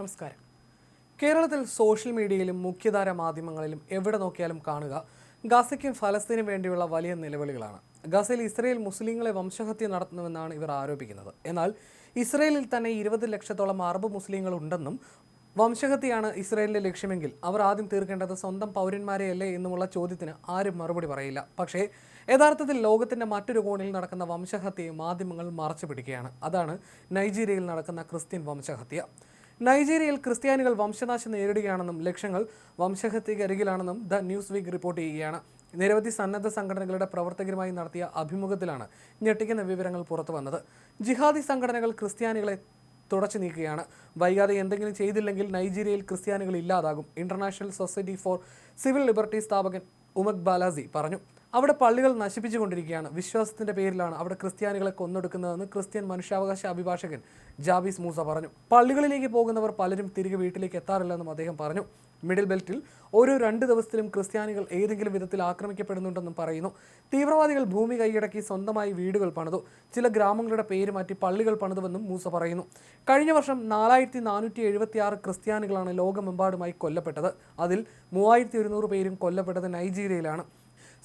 നമസ്കാരം. കേരളത്തിൽ സോഷ്യൽ മീഡിയയിലും മുഖ്യധാര മാധ്യമങ്ങളിലും എവിടെ നോക്കിയാലും കാണുക ഗസയ്ക്കും ഫലസ്തീനും വേണ്ടിയുള്ള വലിയ നിലവിളികളാണ്. ഗസയിൽ ഇസ്രയേൽ മുസ്ലിങ്ങളെ വംശഹത്യ നടത്തുന്നുവെന്നാണ് ഇവർ ആരോപിക്കുന്നത്. എന്നാൽ ഇസ്രയേലിൽ തന്നെ ഇരുപത് ലക്ഷത്തോളം അറബ് മുസ്ലിങ്ങൾ ഉണ്ടെന്നും വംശഹത്യയാണ് ഇസ്രയേലിന്റെ ലക്ഷ്യമെങ്കിൽ അവർ ആദ്യം തീർക്കേണ്ടത് സ്വന്തം പൗരന്മാരെയല്ലേ എന്നുമുള്ള ചോദ്യത്തിന് ആരും മറുപടി പറയില്ല. പക്ഷേ യഥാർത്ഥത്തിൽ ലോകത്തിന്റെ മറ്റൊരു കോണിൽ നടക്കുന്ന വംശഹത്യയെ മാധ്യമങ്ങൾ മറച്ചു പിടിക്കുകയാണ്. അതാണ് നൈജീരിയയിൽ നടക്കുന്ന ക്രിസ്ത്യൻ വംശഹത്യ. നൈജീരിയയിൽ ക്രിസ്ത്യാനികൾ വംശനാശം നേരിടുകയാണെന്നും ലക്ഷ്യങ്ങൾ വംശഹത്യക്കരികിലാണെന്നും ദ ന്യൂസ് വീക്ക് റിപ്പോർട്ട് ചെയ്യുകയാണ്. നിരവധി സന്നദ്ധ സംഘടനകളുടെ പ്രവർത്തകരുമായി നടത്തിയ അഭിമുഖത്തിലാണ് ഞെട്ടിക്കുന്ന വിവരങ്ങൾ പുറത്തു വന്നത്. ജിഹാദി സംഘടനകൾ ക്രിസ്ത്യാനികളെ തുടച്ചു നീക്കുകയാണ്. വൈകാതെ എന്തെങ്കിലും ചെയ്തില്ലെങ്കിൽ നൈജീരിയയിൽ ക്രിസ്ത്യാനികൾ ഇല്ലാതാകും. International Society for Civil Liberty സ്ഥാപകൻ ഉമക് ബാലാസി പറഞ്ഞു. അവിടെ പള്ളികൾ നശിപ്പിച്ചുകൊണ്ടിരിക്കുകയാണ്. വിശ്വാസത്തിന്റെ പേരിലാണ് അവിടെ ക്രിസ്ത്യാനികളെ കൊന്നൊടുക്കുന്നതെന്ന് ക്രിസ്ത്യൻ മനുഷ്യാവകാശ അഭിഭാഷകൻ ജാബീസ് മൂസ പറഞ്ഞു. പള്ളികളിലേക്ക് പോകുന്നവർ പലരും തിരികെ വീട്ടിലേക്ക് എത്താറില്ലെന്നും അദ്ദേഹം പറഞ്ഞു. മിഡിൽ ബെൽറ്റിൽ ഓരോ രണ്ട് ദിവസത്തിലും ക്രിസ്ത്യാനികൾ ഏതെങ്കിലും വിധത്തിൽ ആക്രമിക്കപ്പെടുന്നുണ്ടെന്നും പറയുന്നു. തീവ്രവാദികൾ ഭൂമി കൈയടക്കി സ്വന്തമായി വീടുകൾ പണിതു. ചില ഗ്രാമങ്ങളുടെ പേര് മാറ്റി പള്ളികൾ പണിതുവെന്നും മൂസ പറയുന്നു. കഴിഞ്ഞ വർഷം നാലായിരത്തി നാനൂറ്റി എഴുപത്തി ആറ് ക്രിസ്ത്യാനികളാണ് ലോകമെമ്പാടുമായി കൊല്ലപ്പെട്ടത്. അതിൽ മൂവായിരത്തി ഒരുന്നൂറ് പേരും കൊല്ലപ്പെട്ടത് നൈജീരിയയിലാണ്.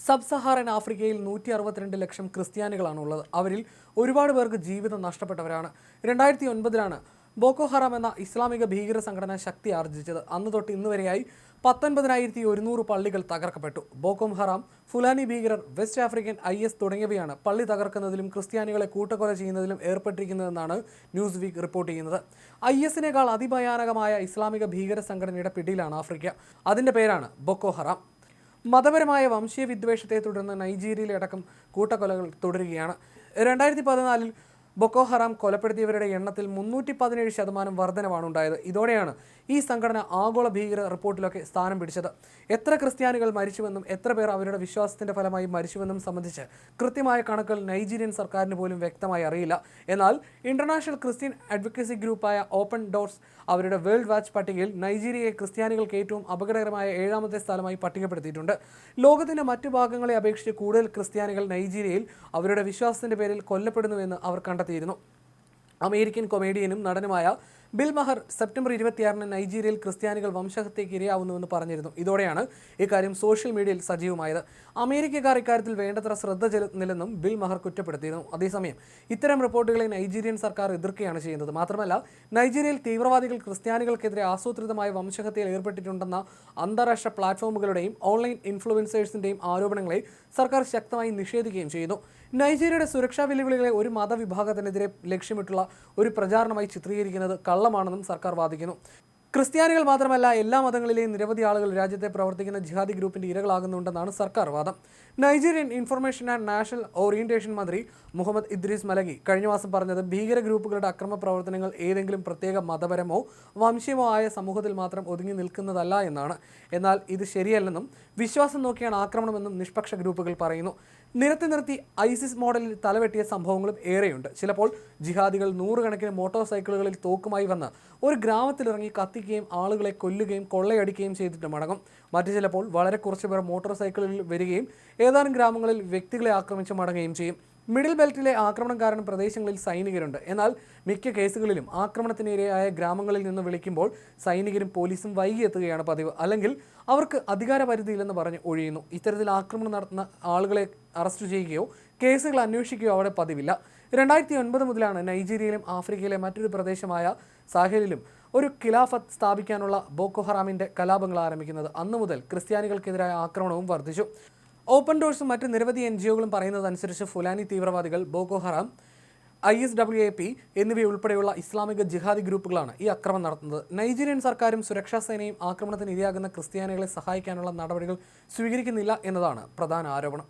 സബ് സഹാറൻ ആഫ്രിക്കയിൽ നൂറ്റി അറുപത്തിരണ്ട് ലക്ഷം ക്രിസ്ത്യാനികളാണ് ഉള്ളത് അവരിൽ ഒരുപാട് പേർക്ക് ജീവിതം നഷ്ടപ്പെട്ടവരാണ്. രണ്ടായിരത്തി ഒൻപതിലാണ് ബോക്കോ ഹറാം എന്ന ഇസ്ലാമിക ഭീകര സംഘടന ശക്തി ആർജിച്ചത്. അന്ന് തൊട്ട് ഇന്ന് വരെയായി പത്തൊൻപതിനായിരത്തി ഒരുന്നൂറ് പള്ളികൾ തകർക്കപ്പെട്ടു. ബോക്കോം ഹറാം ഫുലാനി ഭീകരർ വെസ്റ്റ് ആഫ്രിക്കൻ ഐ എസ് തുടങ്ങിയവയാണ് പള്ളി തകർക്കുന്നതിലും ക്രിസ്ത്യാനികളെ കൂട്ടക്കൊല ചെയ്യുന്നതിലും ഏർപ്പെട്ടിരിക്കുന്നതെന്നാണ് ന്യൂസ് വീക്ക് റിപ്പോർട്ട് ചെയ്യുന്നത്. ഐ എസിനേക്കാൾ അതിഭയാനകമായ ഇസ്ലാമിക ഭീകര സംഘടനയുടെ പിടിയിലാണ് ആഫ്രിക്ക. അതിന്റെ പേരാണ് ബൊക്കോ ഹറാം. മതപരമായ വംശീയ വിദ്വേഷത്തെ തുടർന്ന് നൈജീരിയയിലടക്കം കൂട്ടക്കൊലകൾ തുടരുകയാണ്. രണ്ടായിരത്തി പതിനാലിൽ ബൊക്കോ ഹറാം കൊലപ്പെടുത്തിയവരുടെ എണ്ണത്തിൽ മുന്നൂറ്റി പതിനേഴ് ശതമാനം വർധനവാണ് ഉണ്ടായത്. ഇതോടെയാണ് ഈ സംഘടന ആഗോള ഭീകര റിപ്പോർട്ടിലൊക്കെ സ്ഥാനം പിടിച്ചത്. എത്ര ക്രിസ്ത്യാനികൾ മരിച്ചുവെന്നും എത്ര പേർ അവരുടെ വിശ്വാസത്തിന്റെ ഫലമായി മരിച്ചുവെന്നും സംബന്ധിച്ച് കൃത്യമായ കണക്കുകൾ നൈജീരിയൻ സർക്കാരിന് പോലും വ്യക്തമായി അറിയില്ല. എന്നാൽ ഇന്റർനാഷണൽ ക്രിസ്ത്യൻ അഡ്വക്കസി ഗ്രൂപ്പായ ഓപ്പൺ ഡോർസ് അവരുടെ വേൾഡ് വാച്ച് പട്ടികയിൽ നൈജീരിയയെ ക്രിസ്ത്യാനികൾക്ക് ഏറ്റവും അപകടകരമായ ഏഴാമത്തെ സ്ഥലമായി പട്ടികപ്പെടുത്തിയിട്ടുണ്ട്. ലോകത്തിന്റെ മറ്റു ഭാഗങ്ങളെ അപേക്ഷിച്ച് കൂടുതൽ ക്രിസ്ത്യാനികൾ നൈജീരിയയിൽ അവരുടെ വിശ്വാസത്തിന്റെ പേരിൽ കൊല്ലപ്പെടുന്നുവെന്ന് അവർ കണ്ടെത്തിയിരുന്നു അമേരിക്കൻ കൊമേഡിയനും നടനുമായ ബിൽ മഹർ സെപ്റ്റംബർ ഇരുപത്തിയാറിന് നൈജീരിയയിൽ ക്രിസ്ത്യാനികൾ വംശഹത്യയ്ക്ക് ഇരയാവുന്നുവെന്ന് പറഞ്ഞിരുന്നു. ഇതോടെയാണ് ഇക്കാര്യം സോഷ്യൽ മീഡിയയിൽ സജീവമായത്. അമേരിക്കക്കാർ ഇക്കാര്യത്തിൽ വേണ്ടത്ര ശ്രദ്ധ ചെലുത്തുന്നില്ലെന്നും ബിൽ മഹർ കുറ്റപ്പെടുത്തിയിരുന്നു. അതേസമയം ഇത്തരം റിപ്പോർട്ടുകളെ നൈജീരിയൻ സർക്കാർ എതിർക്കുകയാണ് ചെയ്യുന്നത്. മാത്രമല്ല നൈജീരിയയിൽ തീവ്രവാദികൾ ക്രിസ്ത്യാനികൾക്കെതിരെ ആസൂത്രിതമായ വംശഹത്യയിൽ ഏർപ്പെട്ടിട്ടുണ്ടെന്ന അന്താരാഷ്ട്ര പ്ലാറ്റ്ഫോമുകളുടെയും ഓൺലൈൻ ഇൻഫ്ലുവൻസേഴ്സിന്റെയും ആരോപണങ്ങളെ സർക്കാർ ശക്തമായി നിഷേധിക്കുകയും ചെയ്യുന്നു. നൈജീരിയയുടെ സുരക്ഷാ വെല്ലുവിളികളെ ഒരു മതവിഭാഗത്തിനെതിരെ ലക്ഷ്യമിട്ടുള്ള ഒരു പ്രചാരണമായി ചിത്രീകരിക്കുന്നത് കള്ളമാണെന്നും സർക്കാർ വാദിക്കുന്നു ക്രിസ്ത്യാനികൾ മാത്രമല്ല എല്ലാ മതങ്ങളിലെയും നിരവധി ആളുകൾ രാജ്യത്തെ പ്രവർത്തിക്കുന്ന ജിഹാദി ഗ്രൂപ്പിന്റെ ഇരകളാകുന്നുണ്ടെന്നാണ് സർക്കാർ വാദം. Nigerian Information and National Orientation മന്ത്രി മുഹമ്മദ് ഇദ്രീസ് മലഗി കഴിഞ്ഞ മാസം പറഞ്ഞത് ഭീകര ഗ്രൂപ്പുകളുടെ അക്രമ പ്രവർത്തനങ്ങൾ ഏതെങ്കിലും പ്രത്യേക മതപരമോ വംശീയമോ ആയ സമൂഹത്തിൽ മാത്രം ഒതുങ്ങി നിൽക്കുന്നതല്ല എന്നാണ്. എന്നാൽ ഇത് ശരിയല്ലെന്നും വിശ്വാസം നോക്കിയാണ് ആക്രമണമെന്നും നിഷ്പക്ഷ ഗ്രൂപ്പുകൾ പറയുന്നു. നിരത്തി നിർത്തി ഐസിസ് മോഡലിൽ തലവെട്ടിയ സംഭവങ്ങളും ഏറെയുണ്ട്. ചിലപ്പോൾ ജിഹാദികൾ നൂറുകണക്കിന് മോട്ടോർ സൈക്കിളുകളിൽ തോക്കുമായി വന്ന് ഒരു ഗ്രാമത്തിലിറങ്ങി കത്തിക്കുകയും ആളുകളെ കൊല്ലുകയും കൊള്ളയടിക്കുകയും ചെയ്തിട്ട് മടങ്ങും. മറ്റു ചിലപ്പോൾ വളരെ കുറച്ച് പേർ മോട്ടോർ സൈക്കിളിൽ വരികയും ഏതാനും ഗ്രാമങ്ങളിൽ വ്യക്തികളെ ആക്രമിച്ച് മടങ്ങുകയും ചെയ്യും. മിഡിൽ ബെൽറ്റിലെ ആക്രമണം കാരണം പ്രദേശങ്ങളിൽ സൈനികരുണ്ട്. എന്നാൽ മിക്ക കേസുകളിലും ആക്രമണത്തിനിരയായ ഗ്രാമങ്ങളിൽ നിന്ന് വിളിക്കുമ്പോൾ സൈനികരും പോലീസും വൈകി എത്തുകയാണ് പതിവ്. അല്ലെങ്കിൽ അവർക്ക് അധികാര പരിധിയില്ലെന്ന് പറഞ്ഞ് ഒഴിയുന്നു. ഇത്തരത്തിൽ ആക്രമണം നടത്തുന്ന ആളുകളെ അറസ്റ്റ് ചെയ്യുകയോ കേസുകൾ അന്വേഷിക്കുകയോ അവിടെ പതിവില്ല. രണ്ടായിരത്തി ഒൻപത് മുതലാണ് നൈജീരിയയിലും ആഫ്രിക്കയിലെ മറ്റൊരു പ്രദേശമായ സാഹലിലും ഒരു ഖിലാഫത്ത് സ്ഥാപിക്കാനുള്ള ബോക്കോ ഹറാമിന്റെ കലാപങ്ങൾ ആരംഭിക്കുന്നത്. അന്നു മുതൽ ക്രിസ്ത്യാനികൾക്കെതിരായ ആക്രമണവും വർദ്ധിച്ചു. ഓപ്പൺ ഡോഴ്സും മറ്റ് നിരവധി എൻ ജി ഒകളും പറയുന്നതനുസരിച്ച് ഫുലാനി തീവ്രവാദികൾ Boko Haram I S W A P എന്നിവയുൾപ്പെടെയുള്ള ഇസ്ലാമിക ജിഹാദി ഗ്രൂപ്പുകളാണ് ഈ അക്രമം നടത്തുന്നത്. നൈജീരിയൻ സർക്കാരും സുരക്ഷാ സേനയും ആക്രമണത്തിന് ഇരയാകുന്ന ക്രിസ്ത്യാനികളെ സഹായിക്കാനുള്ള നടപടികൾ സ്വീകരിക്കുന്നില്ല എന്നതാണ് പ്രധാന ആരോപണം.